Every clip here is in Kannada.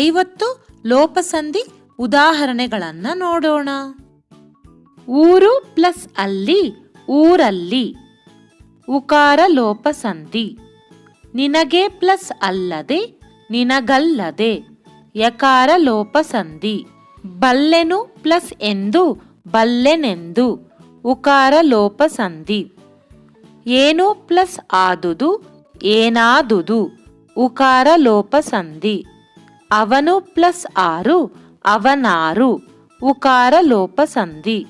ಐವತ್ತು ಲೋಪಸಂಧಿ ಉದಾಹರಣೆಗಳನ್ನು ನೋಡೋಣ. ಊರು ಪ್ಲಸ್ ಅಲ್ಲಿ, ಊರಲ್ಲಿ. ಉಕಾರ ಲೋಪಸಂಧಿ. ನಿನಗೆ ಪ್ಲಸ್ ಅಲ್ಲದೆ, ನಿನಗಲ್ಲದೆ. ಯಕಾರ ಲೋಪಸಂಧಿ. ಬಲ್ಲೆನು ಪ್ಲಸ್ ಎಂದು, ಬಲ್ಲೆನೆಂದು. ಉಕಾರ ಲೋಪಸಂಧಿ. ಏನು ಪ್ಲಸ್ ಆದುದು, ಏನಾದುದು. ಉಕಾರ ಲೋಪಸಂಧಿ. ಅವನು ಪ್ಲಸ್ ಆರು, ಅವನಾರು. ಉಕಾರ ಲೋಪಸಂಧಿ.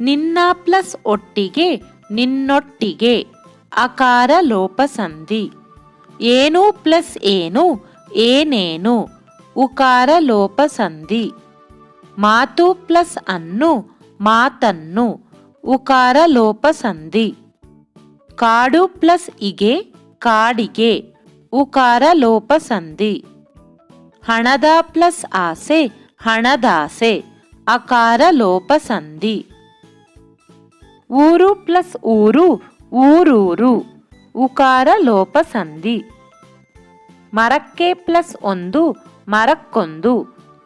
ನಿನ್ನ ಪ್ಲಸ್ ಒಟ್ಟಿಗೆ, ನಿನ್ನೊಟ್ಟಿಗೆ. ಅಕಾರ ಲೋಪಸಂಧಿ. ಏನು ಪ್ಲಸ್ ಏನು, ಏನೇನು. ಉಕಾರ ಲೋಪಸಂಧಿ. ಮಾತು ಪ್ಲಸ್ ಅನ್ನು, ಮಾತನ್ನು. ಉಕಾರ ಲೋಪಸಂಧಿ. ಕಾಡು ಪ್ಲಸ್ ಇಗೆ, ಕಾಡಿಗೆ. ಉಕಾರ ಲೋಪಸಂಧಿ ಹಣದ ಪ್ಲಸ್ ಆಸೆ ಹಣದಾಸೆ ಅಕಾರ ಲೋಪ ಸಂಧಿ. ಊರು ಪ್ಲಸ್ ಊರು, ಊರೂರು, ಉಕಾರ ಲೋಪ ಸಂಧಿ. ಮರಕ್ಕೆ ಪ್ಲಸ್ ಒಂದು, ಮರಕ್ಕೊಂದು,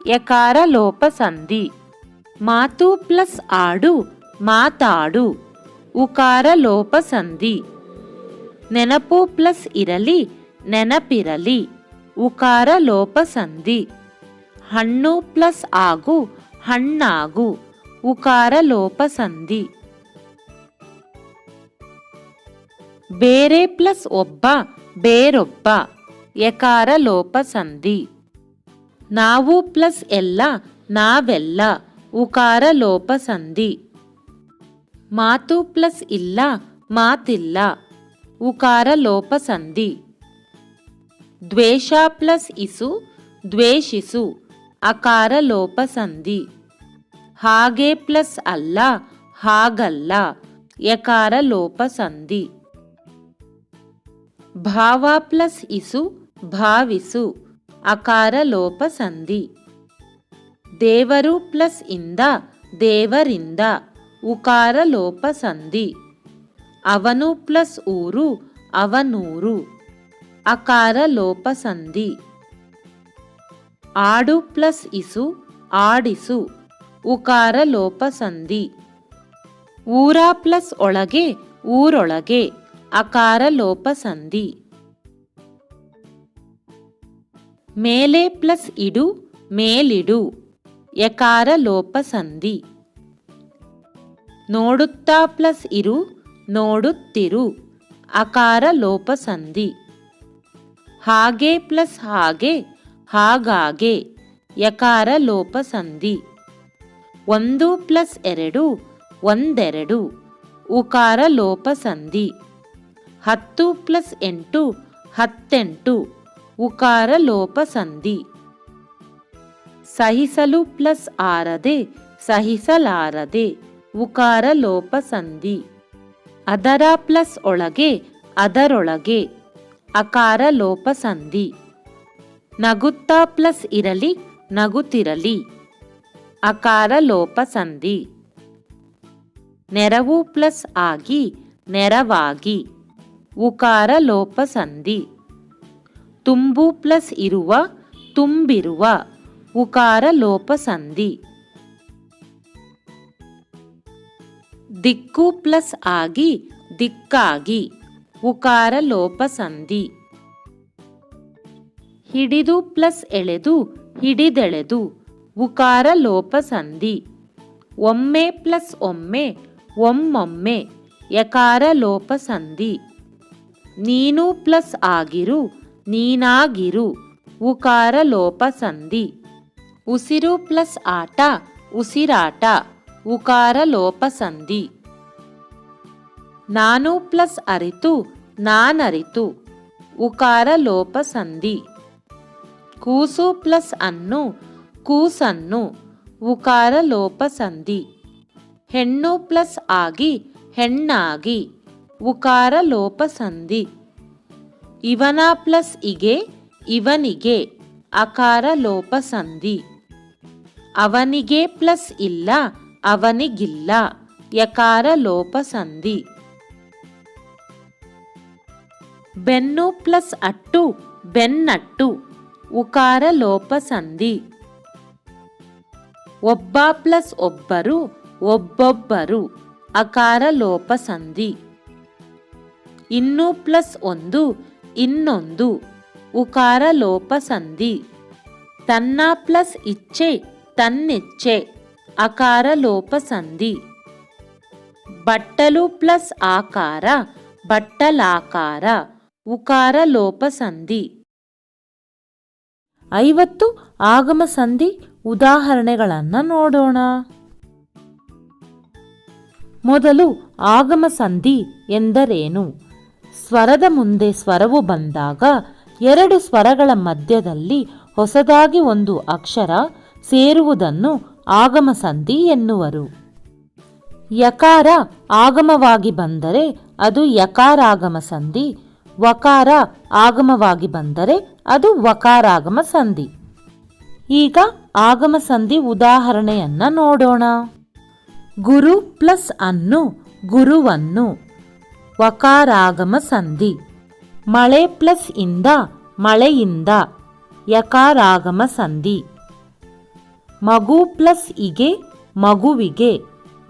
ಯಕಾರ ಲೋಪಸಂಧಿ ಮಾತು ಪ್ಲಸ್ ಆಡು, ಮಾತಾಡು, ಉಕಾರ ಲೋಪಸಂಧಿ ನೆನಪು ಪ್ಲಸ್ ಇರಲಿ ನೆನಪಿರಲಿ, ಉಕಾರ ಲೋಪಸಂಧಿ. ಹಣ್ಣು ಪ್ಲಸ್ ಆಗು, ಹಣ್ಣಾಗು, ಉಕಾರ ಲೋಪಸಂಧಿ. ಬೇರೆ ಪ್ಲಸ್ ಒಬ್ಬ, ಬೇರೊಬ್ಬ, ಯಕಾರ ಲೋಪಸಂಧಿ. ನಾವು ಪ್ಲಸ್ ಎಲ್ಲ, ನಾವೆಲ್ಲ, ಉಕಾರ ಲೋಪಸಂಧಿ. ಮಾತು ಪ್ಲಸ್ ಇಲ್ಲ, ಮಾತಿಲ್ಲ, ಉಕಾರ ಲೋಪಸಂಧಿ. ದ್ವೇಷ ಪ್ಲಸ್ ಇಸು, ದ್ವೇಷಿಸು, ಅಕಾರ ಲೋಪ ಸಂಧಿ. ಹಾಗೆ ಪ್ಲಸ್ ಅಲ್ಲ, ಹಾಗಲ್ಲ, ಯಕಾರ ಲೋಪ ಸಂಧಿ. ಭಾವ ಪ್ಲಸ್ ಇಸು, ಭಾವಿಸು, ಅಕಾರ ಲೋಪ ಸಂಧಿ. ದೇವರು ಪ್ಲಸ್ ಇಂದ, ದೇವರಿಂದ, ಉಕಾರ ಲೋಪ ಸಂಧಿ. ಅವನು ಪ್ಲಸ್ ಊರು, ಅವನೂರು. ಅಕಾರ ಲೋಪ ಸಂಧಿ. ಆಡು ಪ್ಲಸ್ ಇಸು, ಆಡಿಸು, ಉಕಾರ ಲೋಪಸಂಧಿ ಊರ ಪ್ಲಸ್ ಒಳಗೆ, ಊರೊಳಗೆ, ಅಕಾರ ಲೋಪಸಂಧಿ ಮೇಲೆ ಪ್ಲಸ್ ಇಡು, ಮೇಲಿಡು, ಯಕಾರ ಲೋಪಸಂಧಿ ನೋಡುತ್ತಾ ಪ್ಲಸ್ ಇರು, ನೋಡುತ್ತಿರು, ಅಕಾರ ಲೋಪಸಂಧಿ ಹಾಗೆ ಪ್ಲಸ್ ಹಾಗೆ, ಹಾಗಾಗೆ, ಯಕಾರ ಲೋಪಸಂಧಿ ಒಂದು ಪ್ಲಸ್ ಎರಡು, ಒಂದೆರಡು, ಉಕಾರ ಲೋಪಸಂಧಿ ಹತ್ತು ಪ್ಲಸ್ ಎಂಟು, ಹತ್ತೆಂಟು, ಉಕಾರ ಲೋಪಸಂಧಿ ಸಹಿಸಲು ಪ್ಲಸ್ ಆರದೆ, ಸಹಿಸಲಾರದೆ, ಉಕಾರ ಲೋಪಸಂಧಿ ಅದರ ಪ್ಲಸ್ ಒಳಗೆ, ಅದರೊಳಗೆ ಅಕಾರ ಲೋಪ ಸಂಧಿ. ನಗುತ್ತಾ ಪ್ಲಸ್ ಇರಲಿ, ನಗುತ್ತಿರಲಿ. ಅಕಾರ ಲೋಪ ಸಂಧಿ. ನೆರವು ಪ್ಲಸ್ ಆಗಿ, ನೆರವಾಗಿ. ಉಕಾರ ಲೋಪಸಂಧಿ ತುಂಬು ಪ್ಲಸ್ ಇರುವ, ತುಂಬಿರುವ. ಉಕಾರ ಲೋಪ ಸಂಧಿ. ದಿಕ್ಕು ಪ್ಲಸ್ ಆಗಿ, ದಿಕ್ಕಾಗಿ. ಉಕಾರ ಲೋಪಸಂಧಿ ಹಿಡಿದು ಪ್ಲಸ್ ಎಳೆದು, ಹಿಡಿದೆಳೆದು, ಉಕಾರ ಲೋಪಸಂಧಿ ಒಮ್ಮೆ ಪ್ಲಸ್ ಒಮ್ಮೆ, ಒಮ್ಮೊಮ್ಮೆ, ಯಕಾರ ಲೋಪಸಂಧಿ ನೀನು ಪ್ಲಸ್ ಆಗಿರು, ನೀನಾಗಿರು, ಉಕಾರ ಲೋಪಸಂಧಿ ಉಸಿರು ಪ್ಲಸ್ ಆಟ, ಉಸಿರಾಟ, ಉಕಾರ ಲೋಪಸಂಧಿ ನಾನು ಪ್ಲಸ್ ಅರಿತು, ನಾನರಿತು. ಉಕಾರ ಲೋಪಸಂಧಿ ಕೂಸು ಪ್ಲಸ್ ಅನ್ನು, ಕೂಸನ್ನು. ಉಕಾರ ಲೋಪ ಸಂಧಿ. ಹೆಣ್ಣು ಪ್ಲಸ್ ಆಗಿ, ಹೆಣ್ಣಾಗಿ. ಉಕಾರ ಲೋಪ ಸಂಧಿ. ಇವನ ಪ್ಲಸ್ ಇಗೆ, ಇವನಿಗೆ. ಅಕಾರ ಲೋಪ ಸಂಧಿ. ಅವನಿಗೆ ಪ್ಲಸ್ ಇಲ್ಲ, ಅವನಿಗಿಲ್ಲ. ಯಕಾರ ಲೋಪಸಂಧಿ ಬೆನ್ನು ಪ್ಲಸ್ ಅಟ್ಟು ಬೆನ್ನಟ್ಟು ಉಕಾರ ಲೋಪ ಸಂಧಿ ಒಬ್ಬ ಪ್ಲಸ್ ಒಬ್ಬರು ಒಬ್ಬೊಬ್ಬರು ಅಕಾರ ಲೋಪ ಸಂಧಿ ಇನ್ನು ಪ್ಲಸ್ ಒಂದು ಇನ್ನೊಂದು ಉಕಾರ ಲೋಪ ಸಂಧಿ ತನ್ನ ಪ್ಲಸ್ ಇಚ್ಛೆ ತನ್ನಿಚ್ಛೆ ಅಕಾರ ಲೋಪ ಸಂಧಿ ಬಟ್ಟಲು ಪ್ಲಸ್ ಆಕಾರ ಬಟ್ಟಲಾಕಾರ ಉಕಾರ ಲೋಪ ಸಂಧಿ ಐವತ್ತು ಆಗಮ ಸಂಧಿ ಉದಾಹರಣೆಗಳನ್ನು ನೋಡೋಣ. ಮೊದಲು ಆಗಮ ಸಂಧಿ ಎಂದರೇನು? ಸ್ವರದ ಮುಂದೆ ಸ್ವರವು ಬಂದಾಗ ಎರಡು ಸ್ವರಗಳ ಮಧ್ಯದಲ್ಲಿ ಹೊಸದಾಗಿ ಒಂದು ಅಕ್ಷರ ಸೇರುವುದನ್ನು ಆಗಮ ಸಂಧಿ ಎನ್ನುವರು. ಯಕಾರ ಆಗಮವಾಗಿ ಬಂದರೆ ಅದು ಯಕಾರಾಗಮ ಸಂಧಿ ವಕಾರ ಆಗಮವಾಗಿ ಬಂದರೆ ಅದು ವಕಾರಾಗಮ ಸಂಧಿ. ಈಗ ಆಗಮ ಸಂಧಿ ಉದಾಹರಣೆಯನ್ನ ನೋಡೋಣ. ಗುರು ಪ್ಲಸ್ ಅನ್ನು ಗುರುವನ್ನು. ವಕಾರಾಗಮ ಸಂಧಿ. ಮಳೆ ಪ್ಲಸ್ ಇಂದ ಮಳೆಯಿಂದ. ಯಕಾರಾಗಮ ಸಂಧಿ. ಮಗು ಪ್ಲಸ್ ಇಗೆ ಮಗುವಿಗೆ.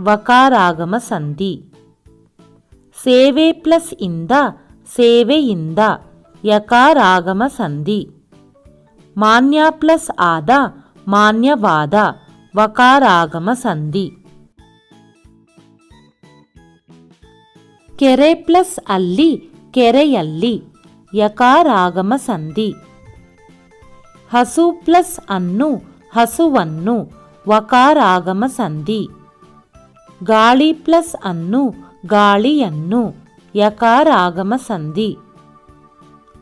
ವಕಾರಾಗಮ ಸಂಧಿ. ಸೇವೆ ಪ್ಲಸ್ ಇಂದ ಸೇವೆಯಿಂದ ಯಕಾರಾಗಮ ಸಂಧಿ ಮಾನ್ಯ ಪ್ಲಸ್ ಆದ ಮಾನ್ಯವಾದ ವಕಾರಾಗಮ ಸಂಧಿ ಕೆರೆ ಪ್ಲಸ್ ಅಲ್ಲಿ ಕೆರೆಯಲ್ಲಿ ಯಕಾರಾಗಮ ಸಂಧಿ ಹಸು ಪ್ಲಸ್ ಅನ್ನು ಹಸುವನ್ನು ವಕಾರಾಗಮ ಸಂಧಿ ಗಾಳಿ ಪ್ಲಸ್ ಅನ್ನು ಗಾಳಿಯನ್ನು ಯಕಾರಾಗಮ ಸಂಧಿ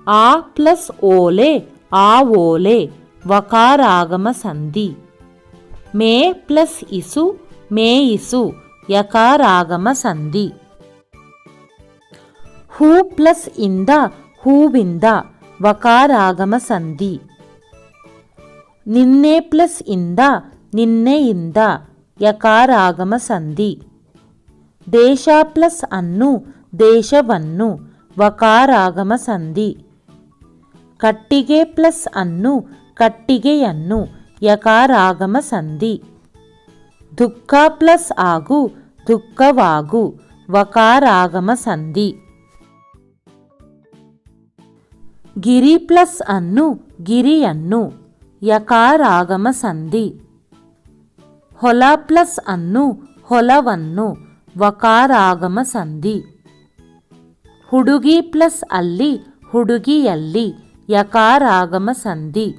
ಆ ಪ್ಲಸ್ ಓಲೆ, ಆ ಓಲೆ ವಕಾರಾಗಮ ಸಂಧಿ ಮೇ ಪ್ಲಸ್ ಇಸು ಮೇಯಿಸು ಯಕಾರಾಗಮ ಸಂಧಿ ಹೂ ಪ್ಲಸ್ ಇಂದ, ಹೂವಿಂದ ವಕಾರಾಗಮ ಸಂಧಿ ನಿನ್ನೆ ಪ್ಲಸ್ ಇಂದ ನಿನ್ನೆಯಿಂದ ಯಕಾರಾಗಮ ಸಂಧಿ ದೇಶ ಪ್ಲಸ್ ಅನ್ನು ದೇಶವನ್ನು ವಕಾರಾಗಮ ಸಂಧಿ ಕಟ್ಟಿಗೆ ಪ್ಲಸ್ ಅನ್ನು ಕಟ್ಟಿಗೆಯನ್ನು ಯಕಾರಾಗಮ ಸಂಧಿ ದುಃಖ ಪ್ಲಸ್ ಆಗು ದುಃಖವಾಗು ವಕಾರಾಗಮ ಸಂಧಿ ಗಿರಿ ಪ್ಲಸ್ ಅನ್ನು ಗಿರಿಯನ್ನು ಯಕಾರಾಗಮ ಸಂಧಿ ಹೊಲ ಪ್ಲಸ್ ಅನ್ನು ಹೊಲವನ್ನು ವಕಾರಾಗಮ ಸಂಧಿ ಹುಡುಗಿ ಪ್ಲಸ್ ಅಲ್ಲಿ, ಹುಡುಗಿಯಲ್ಲಿ ಯಕಾರಾಗಮ ಸಂಧಿ.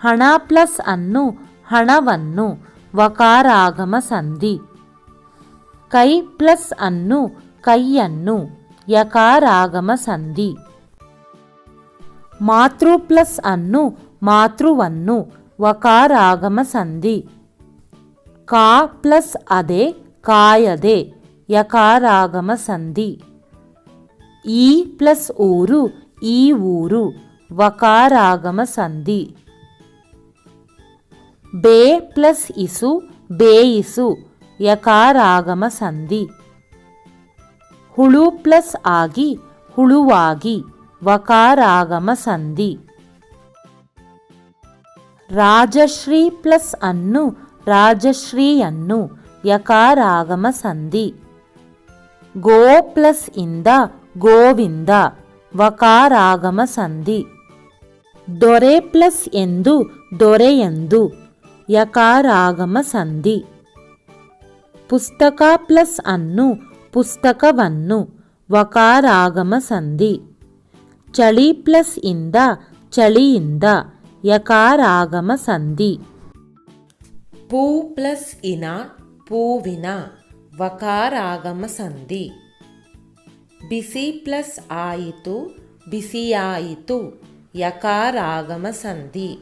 ಹಣ ಪ್ಲಸ್ ಅನ್ನು, ಹಣವನ್ನು ವಕಾರಾಗಮ ಸಂಧಿ. ಕೈ ಪ್ಲಸ್ ಅನ್ನು, ಕೈಯನ್ನು ಯಕಾರಾಗಮ ಸಂಧಿ. ಮಾತೃ ಪ್ಲಸ್ ಅನ್ನು, ಮಾತೃವನ್ನು ವಕಾರಾಗಮ ಸಂಧಿ. ಕಾ ಪ್ಲಸ್ ಅದೇ, ಕಾಯದೆ, ಯಕಾರಾಗಮ ಸಂಧಿ. ಈ ಪ್ಲಸ್ ಊರು, ಈ ಊರು, ವಕಾರಾಗಮ ಸಂಧಿ. ಬೇ ಪ್ಲಸ್ ಇಸು ಬೇಯಿಸು ಯಕಾರಾಗಮ ಸಂಧಿ. ಹುಳು ಪ್ಲಸ್ ಆಗಿ, ಹುಳುವಾಗಿ, ವಕಾರಾಗಮ ಸಂಧಿ. ರಾಜಶ್ರೀ ಪ್ಲಸ್ ಅನ್ನು, ರಾಜಶ್ರೀಯನ್ನು, ಯಕಾರಾಗಮ ಸಂಧಿ. ಗೋ ಪ್ಲಸ್ ಇಂದ ಗೋವಿಂದ ವಕಾರಾಗಮ ಸಂಧಿ. ದೊರೆ ಪ್ಲಸ್ ಎಂದು ದೊರೆಯೆಂದು ಯಕಾರಾಗಮ ಸಂಧಿ. ಪುಸ್ತಕ ಪ್ಲಸ್ ಅನ್ನು ಪುಸ್ತಕವನ್ನು ವಕಾರಾಗಮ ಸಂಧಿ. ಚಳಿ ಪ್ಲಸ್ ಇಂದ ಚಳಿಯಿಂದ ಯಕಾರಾಗಮ ಸಂಧಿ. ಪೂ ಪ್ಲಸ್ ಇನ ಪೂವಿನ ವಕಾರಾಗಮ ಸಂಧಿ. ಬಿಸಿ ಪ್ಲಸ್ ಆಯಿತು, ಬಿಸಿಯಾಯಿತು ಯಕಾರಾಗಮ ಸಂಧಿ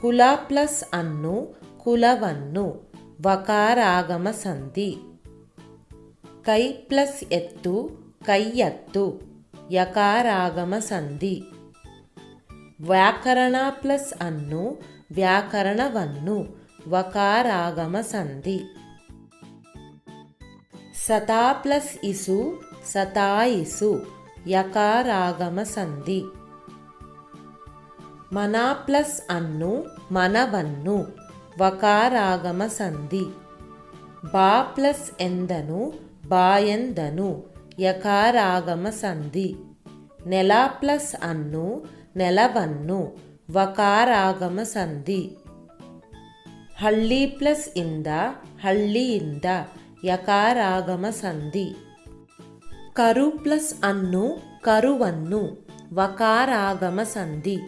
ಕುಲ ಪ್ಲಸ್ ಅನ್ನು, ಕುಲವನ್ನು ವಕಾರಾಗಮ ಸಂಧಿ ಕೈ ಪ್ಲಸ್ ಎತ್ತು, ಕೈಯತ್ತು ಯಕಾರಾಗಮ ಸಂಧಿ ವ್ಯಾಕರಣ ಪ್ಲಸ್ ಅನ್ನು, ವ್ಯಾಕರಣವನ್ನು ವಕಾರಾಗಮ ಸಂಧಿ ಸತಾ ಪ್ಲಸ್ ಇಸು ಸತಾಯಿಸು ಯಕಾರಾಗಮ ಸಂಧಿ ಮನ ಪ್ಲಸ್ ಅನ್ನು ಮನವನ್ನು ವಕಾರಾಗಮ ಸಂಧಿ ಬಾ ಪ್ಲಸ್ ಎಂದನು, ಬಾಯೆಂದನು ಯಕಾರಾಗಮ ಸಂಧಿ ನೆಲ ಪ್ಲಸ್ ಅನ್ನು ನೆಲವನ್ನು ವಕಾರಾಗಮ ಸಂಧಿ ಹಳ್ಳಿ ಪ್ಲಸ್ ಇಂದ ಹಳ್ಳಿಯಿಂದ ಯಕಾರಾಗಮ ಸಂಧಿ ಕರು ಪ್ಲಸ್ ಅನ್ನು, ಕರುವನ್ನು, ವಕಾರಾಗಮ ಸಂಧಿ.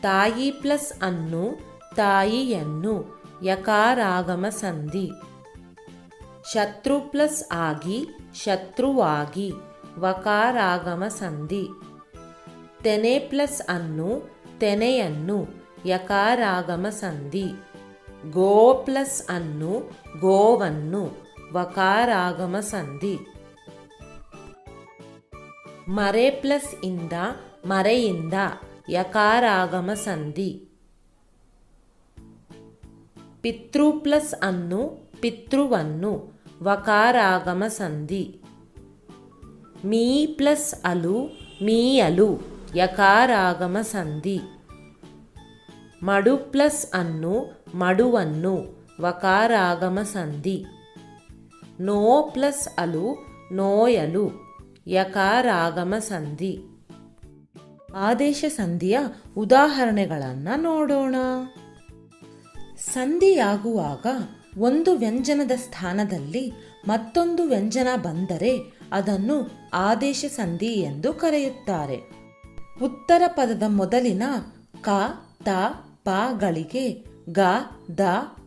ತಾಯಿ ಪ್ಲಸ್ ಅನ್ನು, ತಾಯಿಯನ್ನು, ಯಕಾರಾಗಮ ಸಂಧಿ. ಶತ್ರು ಪ್ಲಸ್ ಆಗಿ, ಶತ್ರುವಾಗಿ, ವಕಾರಾಗಮ ಸಂಧಿ. ತೆನೆ ಪ್ಲಸ್ ಅನ್ನು, ತೆನೆಯನ್ನು, ಯಕಾರಾಗಮ ಸಂಧಿ. ಗೋ ಪ್ಲಸ್ ಅನ್ನು, ಗೋವನ್ನು, ವಕಾರಾಗಮ ಸಂಧಿ. ಮರೆ ಪ್ಲಸ್ ಇಂದ ಮರೆಯಿಂದ ಯಕಾರಾಗಮ ಸಂಧಿ ಪಿತೃ ಪ್ಲಸ್ ಅನ್ನು ಪಿತೃವನ್ನು ವಕಾರಾಗಮ ಸಂಧಿ ಮೀ ಪ್ಲಸ್ ಅಲು ಮೀಯಲು ಯಕಾರಾಗಮ ಸಂಧಿ ಮಡು ಪ್ಲಸ್ ಅನ್ನು ಮಡುವನ್ನು ವಕಾರಾಗಮ ಸಂಧಿ ನೋ ಪ್ಲಸ್ ಅಲು ನೋಯಲು ಯಕಾರಾಗಮ ಸಂಧಿ ಆದೇಶ ಸಂಧಿಯ ಉದಾಹರಣೆಗಳನ್ನು ನೋಡೋಣ. ಸಂಧಿಯಾಗುವಾಗ ಒಂದು ವ್ಯಂಜನದ ಸ್ಥಾನದಲ್ಲಿ ಮತ್ತೊಂದು ವ್ಯಂಜನ ಬಂದರೆ ಅದನ್ನು ಆದೇಶ ಸಂಧಿ ಎಂದು ಕರೆಯುತ್ತಾರೆ. ಉತ್ತರ ಪದದ ಮೊದಲಿನ ಕ, ತ ಪಗಳಿಗೆ ಗ, ದ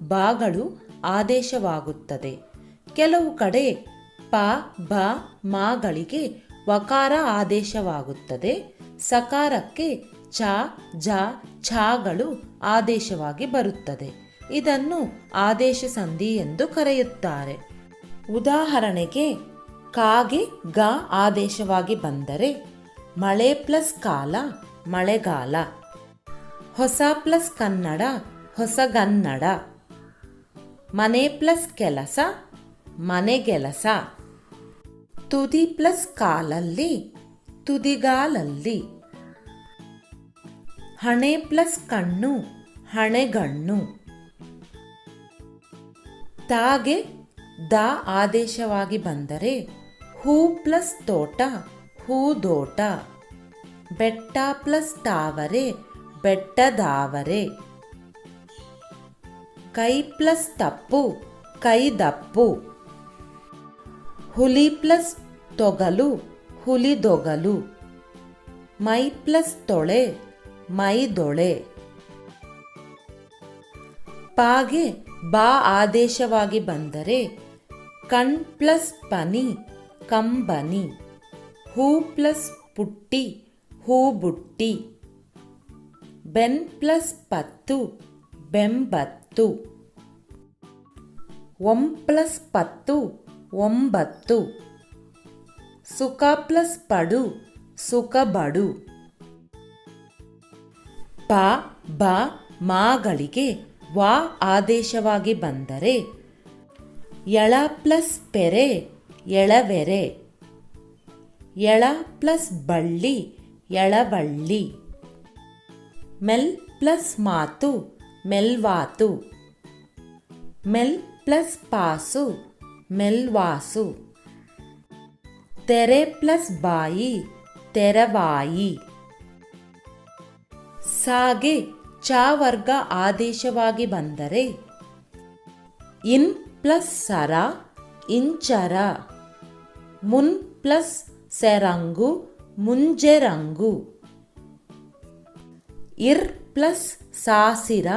ಬಾಗಳು ಆದೇಶವಾಗುತ್ತದೆ. ಕೆಲವು ಕಡೆ ಪ ಬ ಮಾಗಳಿಗೆ ವಕಾರ ಆದೇಶವಾಗುತ್ತದೆ. ಸಕಾರಕ್ಕೆ ಚ, ಜ, ಛಗಳು ಆದೇಶವಾಗಿ ಬರುತ್ತದೆ. ಇದನ್ನು ಆದೇಶ ಸಂಧಿ ಎಂದು ಕರೆಯುತ್ತಾರೆ. ಉದಾಹರಣೆಗೆ, ಕಾಗೆ ಗ ಆದೇಶವಾಗಿ ಬಂದರೆ ಮಳೆ ಪ್ಲಸ್ ಕಾಲ, ಮಳೆಗಾಲ. ಹೊಸ ಪ್ಲಸ್ ಕನ್ನಡ ಹೊಸಗನ್ನಡ ಮನೆ ಪ್ಲಸ್ ಕೆಲಸ ಮನೆಗೆಲಸ ತುದಿ ಪ್ಲಸ್ ಕಾಲಲ್ಲಿ, ತುದಿಗಾಲಲ್ಲಿ. ಹಣೆ ಪ್ಲಸ್ ಕಣ್ಣು ಹಣೆಗಣ್ಣು ತಾಗೆ ದ ಆದೇಶವಾಗಿ ಬಂದರೆ, ಹೂ ಪ್ಲಸ್ ತೋಟ ಹೂದೋಟ ಬೆಟ್ಟ ಪ್ಲಸ್ ತಾವರೆ ಬೆಟ್ಟದಾವರೆ ಕೈ ಪ್ಲಸ್ ತಪ್ಪು ಕೈದಪ್ಪು ಹುಲಿ ಪ್ಲಸ್ ತೊಗಲು ಹುಲಿದೊಗಲು ಮೈ ಪ್ಲಸ್ ತೊಳೆ ಮೈದೊಳೆ ಪಾಗೆ ಬಾ ಆದೇಶವಾಗಿ ಬಂದರೆ, ಕಣ್ ಪ್ಲಸ್ ಪನಿ, ಕಂಬನಿ. ಹೂ ಪ್ಲಸ್ ಪುಟ್ಟಿ ಹೂಬುಟ್ಟಿ ಬೆನ್ ಪ್ಲಸ್ ಪತ್ತು, ಬೆಂಬತ್ತು. ಒಂ ಪ್ಲಸ್ ಪತ್ತು, ಒಂಬತ್ತು. ಸುಖ ಪ್ಲಸ್ ಪಡು ಸುಖಬಡು ಪ, ಬ, ಮಾಗಳಿಗೆ ವಾ ಆದೇಶವಾಗಿ ಬಂದರೆ, ಎಳ ಪ್ಲಸ್ ಪೆರೆ, ಎಳವೆರೆ. ಎಳ ಪ್ಲಸ್ ಬಳ್ಳಿ ಎಳಬಳ್ಳಿ ಮೆಲ್ ಪ್ಲಸ್ ಮಾತು, ಮೆಲ್ವಾತು. ಮೆಲ್ ಪ್ಲಸ್ ಪಾಸು, ಮೆಲ್ವಾಸು. ತೆರೆ ಪ್ಲಸ್ ಬಾಯಿ, ತೆರವಾಯಿ. ಸಾಗೆ ಚ ವರ್ಗ ಆದೇಶವಾಗಿ ಬಂದರೆ, ಇನ್ ಪ್ಲಸ್ ಸರ, ಇಂಚರ. ಮುನ್ ಪ್ಲಸ್ ಸೆರಂಗು, ಮುಂಜೆರಂಗು. ಇರ್ ಪ್ಲಸ್ ಸಾಸಿರ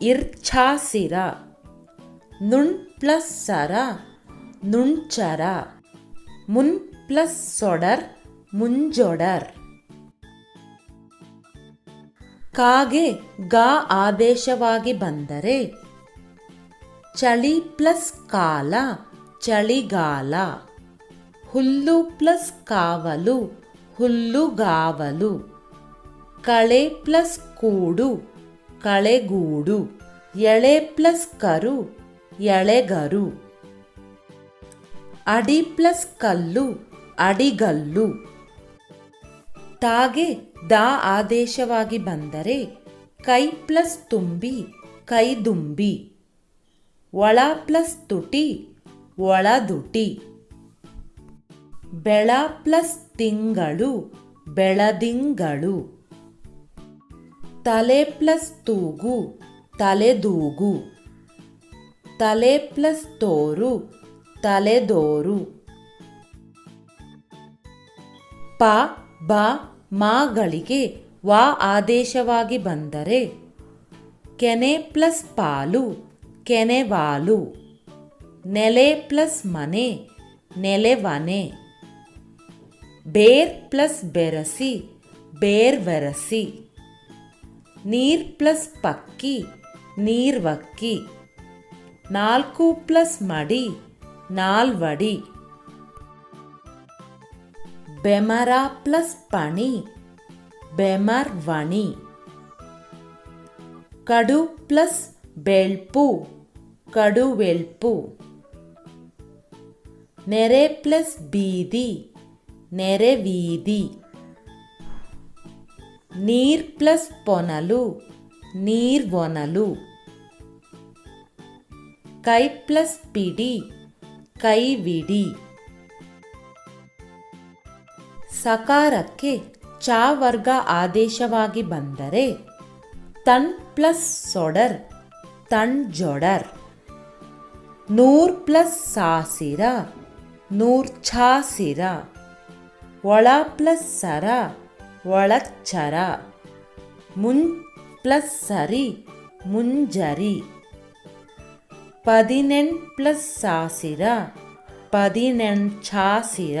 ಇರ್ಛಾಸಿರ ನುಣ್ ಪ್ಲಸ್ ಸರ, ನುಣ್ಚರ. ಮುನ್ ಪ್ಲಸ್ ಸೊಡರ್, ಮುಂಜೊಡರ್. ಕಾಗೆ ಗಾ ಆದೇಶವಾಗಿ ಬಂದರೆ, ಚಳಿ ಪ್ಲಸ್ ಕಾಲ, ಚಳಿಗಾಲ. ಹುಲ್ಲು ಪ್ಲಸ್ ಕಾವಲು ಹುಲ್ಲುಗಾವಲು ಕಳೆ ಪ್ಲಸ್ ಕೂಡು, ಕಳೆಗೂಡು. ಎಳೆ ಪ್ಲಸ್ ಕರು, ಎಳೆಗರು. ಅಡಿ ಪ್ಲಸ್ ಕಲ್ಲು ಅಡಿಗಲ್ಲು. ತಾಗೆ ದಾ ಆದೇಶವಾಗಿ ಬಂದರೆ ಕೈ ಪ್ಲಸ್ ತುಂಬಿ ಕೈದುಂಬಿ ಒಳ ಪ್ಲಸ್ ತುಟಿ ಒಳದುಟಿ ಬೆಳ ಪ್ಲಸ್ ತಿಂಗಳು ಬೆಳದಿಂಗಳು ತಲೆ ಪ್ಲಸ್ ತೂಗು ತಲೆದೂಗು ತಲೆ ಪ್ಲಸ್ ತೋರು ತಲೆದೋರು ಪ, ಬ ಮಾಗಳಿಗೆ ವಾ ಆದೇಶವಾಗಿ ಬಂದರೆ ಕೆನೆ ಪ್ಲಸ್ ಪಾಲು ಕೆನೆವಾಲು ನೆಲೆ ಪ್ಲಸ್ ಮನೆ ನೆಲೆವನೆ ಬೇರ್ ಪ್ಲಸ್ ಬೆರಸಿ ಬೇರ್ವೆರಸಿ ನೀರ್ ಪ್ಲಸ್ ಪಕ್ಕಿ ನೀರ್ವಕ್ಕಿ ನಾಲ್ಕು ಪ್ಲಸ್ ಮಡಿ, ನಾಲ್ವಡಿ. ಬೆಮರ ಪ್ಲಸ್ ಪಣಿ ಬೆಮರ್ವಣಿ ಕಡು ಪ್ಲಸ್ ಬೆಳ್ಪು ಕಡುವೆಳ್ಪು ನೆರೆ ಪ್ಲಸ್ ಬೀದಿ ನೆರೆವೀದಿ ನೀರ್ ಪ್ಲಸ್ ಪೊನಲು ನೀರ್ವೊನಲು ಕೈ ಪ್ಲಸ್ ಪಿಡಿ ಕೈವಿಡಿ ಸಕಾರಕ್ಕೆ ಚ ವರ್ಗ ಆದೇಶವಾಗಿ ಬಂದರೆ ತನ್ ಪ್ಲಸ್ ಸೊಡರ್ ತಣ್ ಜೊಡರ್. ನೂರ್ ಪ್ಲಸ್ ಸಾಸಿರ, ನೂರ್ ಛಾಸಿರ. ಒಳ ಪ್ಲಸ್ ಸರ ಒಳಚ್ಚರ ಮುನ್ ಪ್ಲಸ್ ಸರಿ ಮುಂಜರಿ ಪದಿನೆಂಟ್ ಪ್ಲಸ್ ಸಾಸಿರ ಪದಿನೆಂಚಾಸಿರ